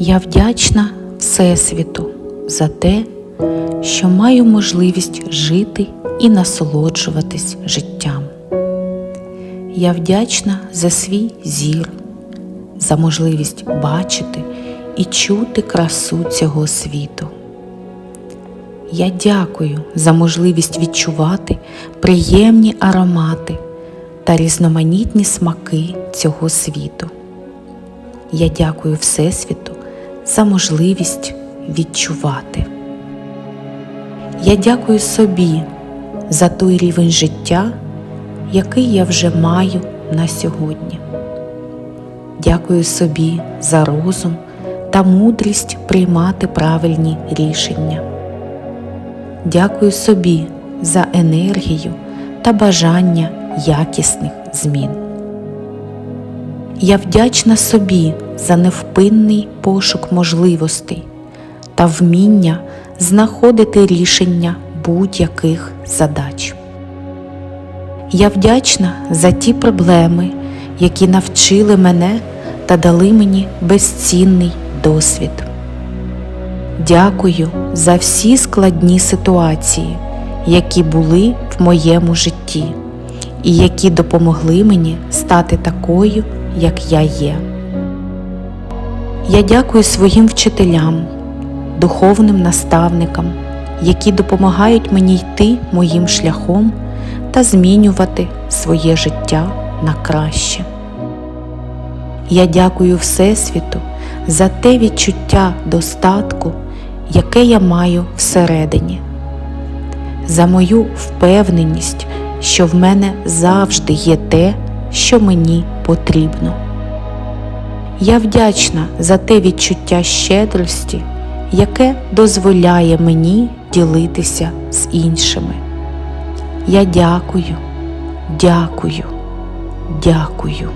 Я вдячна Всесвіту за те, що маю можливість жити і насолоджуватись життям. Я вдячна за свій зір, за можливість бачити і чути красу цього світу. Я дякую за можливість відчувати приємні аромати та різноманітні смаки цього світу. Я дякую Всесвіту за можливість відчувати. Я дякую собі за той рівень життя, який я вже маю на сьогодні. Дякую собі за розум та мудрість приймати правильні рішення. Дякую собі за енергію та бажання якісних змін. Я вдячна собі за невпинний пошук можливостей та вміння знаходити рішення будь-яких задач. Я вдячна за ті проблеми, які навчили мене та дали мені безцінний досвід. Дякую за всі складні ситуації, які були в моєму житті і які допомогли мені стати такою, як я є. Я дякую своїм вчителям, духовним наставникам, які допомагають мені йти моїм шляхом та змінювати своє життя на краще. Я дякую Всесвіту за те відчуття достатку, яке я маю всередині, за мою впевненість, що в мене завжди є те, що мені потрібно. Я вдячна за те відчуття щедрості, яке дозволяє мені ділитися з іншими. Я дякую, дякую, дякую.